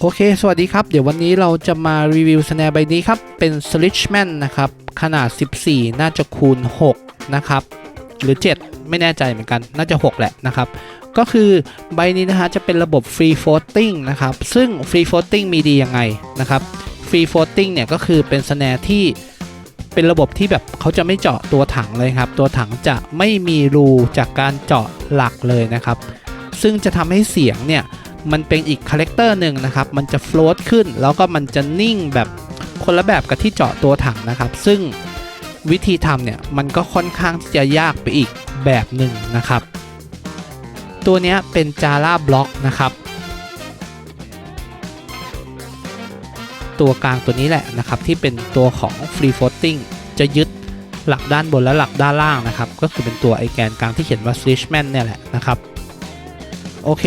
โอเค สวัสดีครับ เดี๋ยววันนี้เราจะมารีวิวสแนร์ใบนี้ครับ เป็น Slitchman นะครับ ขนาด 14 น่าจะคูณ 6 นะครับ หรือ 7 ไม่แน่ใจเหมือนกัน น่าจะ 6 แหละนะครับ ก็คือใบนี้นะฮะ จะเป็นระบบ Free Floating นะครับ ซึ่ง Free Floating มีดียังไงนะครับ Free Floating เนี่ย ก็คือเป็นสแนร์ที่เป็นระบบที่แบบเขาจะไม่เจาะตัวถังเลยครับ ตัวถังจะไม่มีรูจากการเจาะหลักเลยนะครับ ซึ่งจะทำให้เสียงเนี่ย มันเป็นอีกคาแรคเตอร์หนึ่งนะครับ มันจะโฟลตขึ้น แล้วก็มันจะนิ่งแบบคนละแบบกับที่เจาะตัวถังนะครับ ซึ่งวิธีทำเนี่ยมันก็ค่อนข้างที่จะยากไปอีกแบบหนึ่งนะครับ ตัวนี้เป็นจาร่าบล็อกนะครับ ตัวกลางตัวนี้แหละนะครับ ที่เป็นตัวของ Free Floating จะยึดหลักด้านบนและหลักด้านล่างนะครับ ก็คือเป็นตัวไอแกนกลางที่เขียนว่า Switchman เนี่ยแหละนะครับ โอเค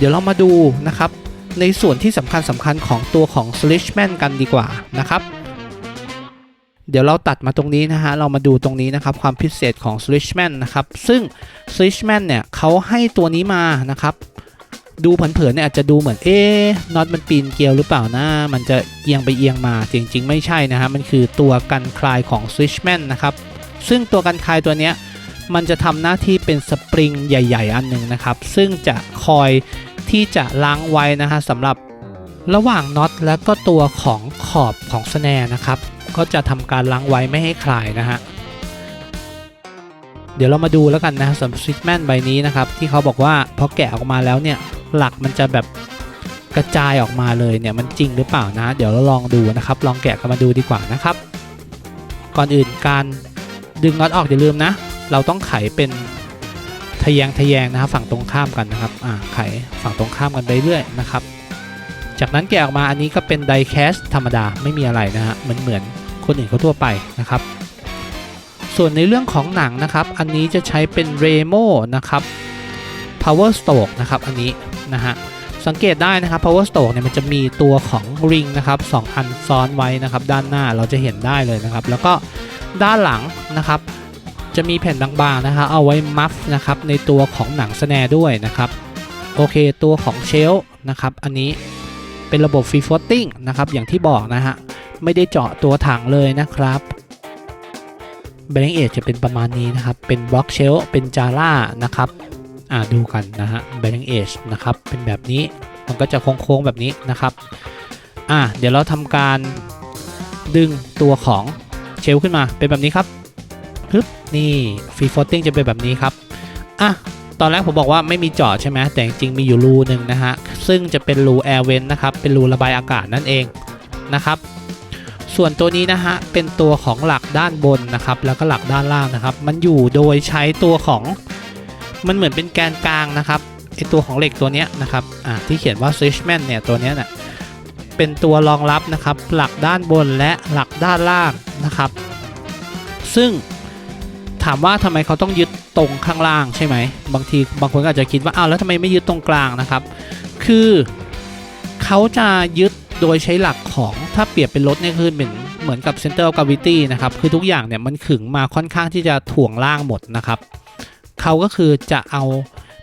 เดี๋ยวเรามาดูนะครับ ในส่วนที่สำคัญสำคัญของตัวของ Slitchman กันดีกว่านะครับ เดี๋ยวเราตัดมาตรงนี้นะฮะ เรามาดูตรงนี้นะครับ ความพิเศษของ Slitchman นะครับ ซึ่ง Slitchman เนี่ยเขาให้ตัวนี้มานะครับ ดูเผินๆเนี่ยอาจจะดูเหมือนเอ๊ะน็อตมันปีนเกลียวหรือเปล่านะ มันจะเอียงไปเอียงมาจริง ๆ ไม่ใช่นะฮะ มันคือตัวกันคลายของ Switchman นะครับ ซึ่งตัวกันคลายตัวเนี้ยมันจะทำหน้าที่เป็นสปริงใหญ่ ๆ อันหนึ่งนะครับ ซึ่งจะคอย ที่จะล้างไว้นะฮะสำหรับระหว่างน็อตแล้วก็ตัวของขอบของสแนร์นะครับ ก็จะทำการล้างไว้ไม่ให้คลายนะฮะเดี๋ยวเรามาดูแล้วกันนะสำหรับซิกแมนใบนี้นะครับ ที่เขาบอกว่าพอแกะออกมาแล้วเนี่ยหลักมันจะแบบกระจายออกมาเลยเนี่ยมันจริงหรือเปล่านะ เดี๋ยวเราลองดูนะครับ ลองแกะกันมาดูดีกว่านะครับ ก่อนอื่นการดึงน็อตออกอย่าลืมนะ เราต้องไขเป็น ทะแยงทะแยงนะครับฝั่งตรงข้ามกันนะครับอ่าไขฝั่งตรงข้ามกันไปเรื่อยนะครับ จากนั้นแกะออกมาอันนี้ก็เป็นไดแคสธรรมดาไม่มีอะไรนะฮะเหมือนเหมือนคนอื่นเขาทั่วไปนะครับ ส่วนในเรื่องของหนังนะครับ อันนี้จะใช้เป็นเรโมนะครับ power stroke นะครับอันนี้นะฮะสังเกตได้นะครับ power stroke เนี่ยมันจะมีตัวของริงนะครับสองอันซ้อนไว้นะครับ ด้านหน้าเราจะเห็นได้เลยนะครับ แล้วก็ด้านหลังนะครับ จะมีแผ่นบางๆนะครับเอาไว้มัฟนะครับในตัวของหนังสแนด้วยนะครับโอเคตัวของเชลนะครับอันนี้เป็นระบบฟรีฟ l ตติ้งนะครับอย่างที่บอกนะฮะไม่ได้เจาะตัวถังเลยนะครับเบล n งเอจะเป็นประมาณนี้นะครับ เป็นบล็อกเชลเป็นจาร่านะครับอ่าดูกันนะฮะเบล n งเอนะครับเป็นแบบนี้มันก็จะโค้งๆแบบนี้นะครับอ่าเดี๋ยวเราทำการดึงตัวของเชลขึ้นมาเป็นแบบนี้ครับ ปึ๊บนี่ฟรีฟตติ้งจะเป็นแบบนี้ครับอะตอนแรกผมบอกว่าไม่มีเจาะใช่ไหมแต่จริงมีอยู่รูหนึ่งนะฮะ ซึ่งจะเป็นรูแอร์เวนนะครับ เป็นรูระบายอากาศนั่นเองนะครับ ส่วนตัวนี้นะฮะ เป็นตัวของหลักด้านบนนะครับ แล้วก็หลักด้านล่างนะครับ มันอยู่โดยใช้ตัวของมันเหมือนเป็นแกนกลางนะครับไอตัวของเหล็กตัวนี้นะครับอะที่เขียนว่า Switchman เนี่ยตัวนี้ยน่ะเป็นตัวรองรับนะครับ หลักด้านบนและหลักด้านล่างนะครับ ซึ่ง ถามว่าทำไมเขาต้องยึดตรงข้างล่างใช่ไหม บางทีบางคนก็อาจจะคิดว่าอ้าวแล้วทำไมไม่ยึดตรงกลางนะครับ คือเขาจะยึดโดยใช้หลักของถ้าเปรียบเป็นรถเนี่ยคือเหมือนเหมือนกับ center of gravity นะครับ คือทุกอย่างเนี่ยมันขึงมาค่อนข้างที่จะถ่วงล่างหมดนะครับ เขาก็คือจะเอา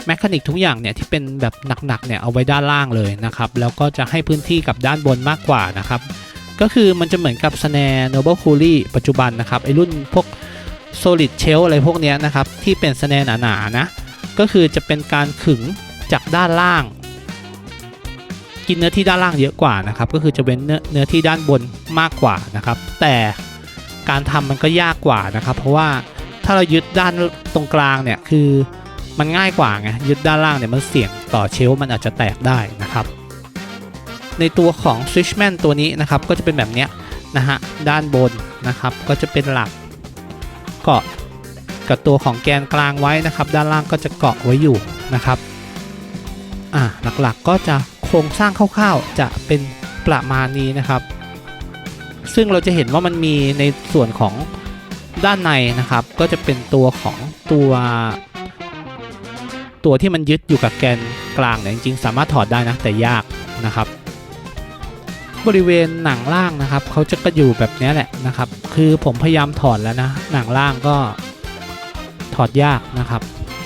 แมคานิกทุกอย่างเนี่ยที่เป็นแบบหนักๆเนี่ยเอาไว้ด้านล่างเลยนะครับ แล้วก็จะให้พื้นที่กับด้านบนมากกว่านะครับ ก็คือมันจะเหมือนกับ snare noble coolie ปัจจุบันนะครับไอรุ่นพวก solid shell อะไรพวกนี้นะครับ ที่เป็นสแนนหนาๆนะ ก็คือจะเป็นการขึงจากด้านล่าง กินเนื้อที่ด้านล่างเยอะกว่านะครับ ก็คือจะเป็นเนื้อเนื้อที่ด้านบนมากกว่านะครับ แต่การทำมันก็ยากกว่านะครับ เพราะว่าถ้าเรายึดด้านตรงกลางเนี่ยคือมันง่ายกว่าไงยึดด้านล่างเนี่ยมันเสี่ยงต่อเชลมันอาจจะแตกได้นะครับ ในตัวของ Switchman ตัวนี้นะครับก็จะเป็นแบบเนี้ยนะฮะด้านบนนะครับก็จะเป็นหลัก เกาะกับตัวของแกนกลางไว้นะครับ ด้านล่างก็จะเกาะไว้อยู่นะครับอ่าหลักๆก็จะโครงสร้างคร่าวๆจะเป็นประมาณนี้นะครับ ซึ่งเราจะเห็นว่ามันมีในส่วนของด้านในนะครับ ก็จะเป็นตัวของตัว ตัวที่มันยึดอยู่กับแกนกลางเนี่ยจริงๆ สามารถถอดได้นะแต่ยากนะครับ บริเวณหนังล่างนะครับเขาจะก็อยู่แบบนี้แหละนะครับ คือผมพยายามถอดแล้วนะ หนังล่างก็ถอดยากนะครับ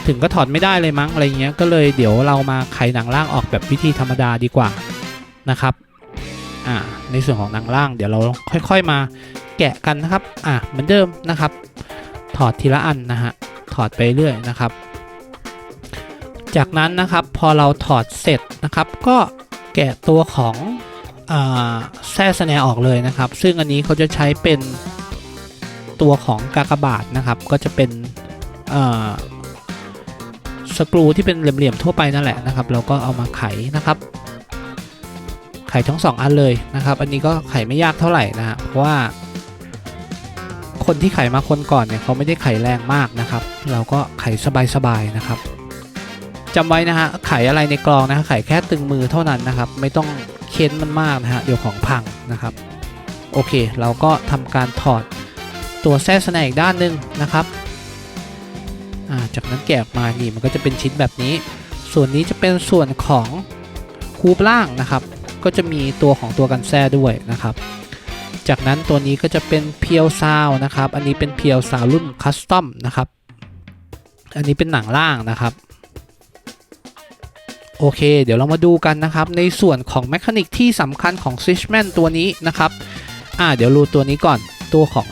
ถึงก็ถอดไม่ได้เลยมั้งอะไรเงี้ยก็เลยเดี๋ยวเรามาไขหนังล่างออกแบบวิธีธรรมดาดีกว่านะครับอ่าในส่วนของหนังล่างเดี๋ยวเราค่อยๆมาแกะกันนะครับอ่าเหมือนเดิมนะครับ ถอดทีละอันนะฮะถอดไปเรื่อยนะครับ จากนั้นนะครับพอเราถอดเสร็จนะครับ ก็แกะตัวของ แส้สแนออกเลยนะครับ ซึ่งอันนี้เขาจะใช้เป็นตัวของกากบาทนะครับ ก็จะเป็นสกรูที่เป็นเหลี่ยมๆทั่วไปนั่นแหละนะครับ เราก็เอามาไขนะครับ ไขทั้งสองอันเลยนะครับ อันนี้ก็ไขไม่ยากเท่าไหร่นะเพราะว่า คนที่ไขมาคนก่อนเนี่ยเขาไม่ได้ไขแรงมากนะครับ เราก็ไขสบายๆนะครับจำไว้นะฮะไขอะไรในกรองนะไขแค่ตึงมือเท่านั้นนะครับ ไม่ต้อง เค้นมันมากนะฮะเดี๋ยวของพังนะครับโอเค เราก็ทำการถอดตัวแส้สแนอีกด้านหนึ่งนะครับาจากนั้นแกะออกมานี่มันก็จะเป็นชิ้นแบบนี้ ส่วนนี้จะเป็นส่วนของฮูปล่างนะครับ ก็จะมีตัวของตัวกันแส้ด้วยนะครับ จากนั้นตัวนี้ก็จะเป็นเพียวซาวนะครับ อันนี้เป็นเพียวซาวรุ่นคัสตอมนะครับ อันนี้เป็นหนังล่างนะครับ โอเค เดี๋ยวเรามาดูกันนะครับ ในส่วนของแมคานิกที่สำคัญของ Switchman ตัวนี้นะครับอ่าเดี๋ยวรูตัวนี้ก่อนตัวของ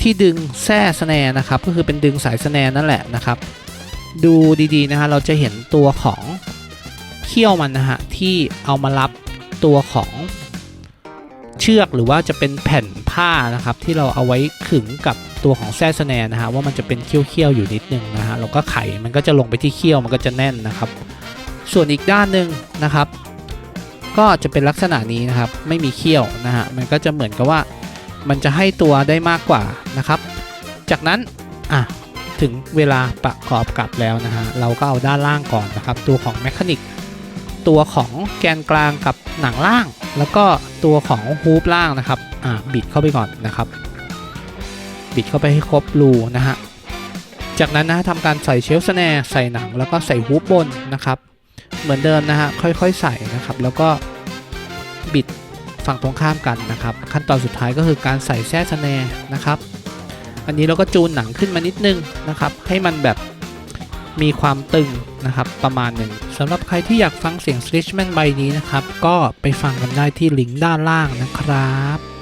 ที่ดึงแส้สแนร์นะครับ ก็คือเป็นดึงสายสแนร์นั่นแหละนะครับ ดูดีๆนะฮะเราจะเห็นตัวของเขี้ยวมันนะฮะที่เอามารับตัวของเชือกหรือว่าจะเป็นแผ่นผ้านะครับที่เราเอาไว้ขึงกับตัวของแส้สแนนนะฮะว่ามันจะเป็นเขี้ยวๆอยู่นิดนึงนะฮะเราก็ไขมันก็จะลงไปที่เขี้ยวมันก็จะแน่นนะครับ ส่วนอีกด้านหนึ่งนะครับ ก็จะเป็นลักษณะนี้นะครับ ไม่มีเขี้ยวนะฮะมันก็จะเหมือนกับว่ามันจะให้ตัวได้มากกว่านะครับ จากนั้นอะถึงเวลาประกอบกับแล้วนะฮะเราก็เอาด้านล่างก่อนนะครับ ตัวของแมคานิกตัวของแกนกลางกับหนังล่าง แล้วก็ตัวของฮูปล่างนะครับอ่าบิดเข้าไปก่อนนะครับ บิดเข้าไปให้ครบรูนะฮะจากนั้นนะทำการใส่เชลฟ์สแนร์ใส่หนังแล้วก็ใส่ฮูปบนนะครับ เหมือนเดิมนะฮะค่อยๆใส่นะครับ แล้วก็บิดฝั่งตรงข้ามกันนะครับ ขั้นตอนสุดท้ายก็คือการใส่แส้สแนนะครับ อันนี้เราก็จูนหนังขึ้นมานิดนึงนะครับ ให้มันแบบมีความตึงนะครับประมาณหนึ่งสำหรับใครที่อยากฟังเสียง Stitchman ใบนี้นะครับ ก็ไปฟังกันได้ที่ลิงก์ด้านล่างนะครับ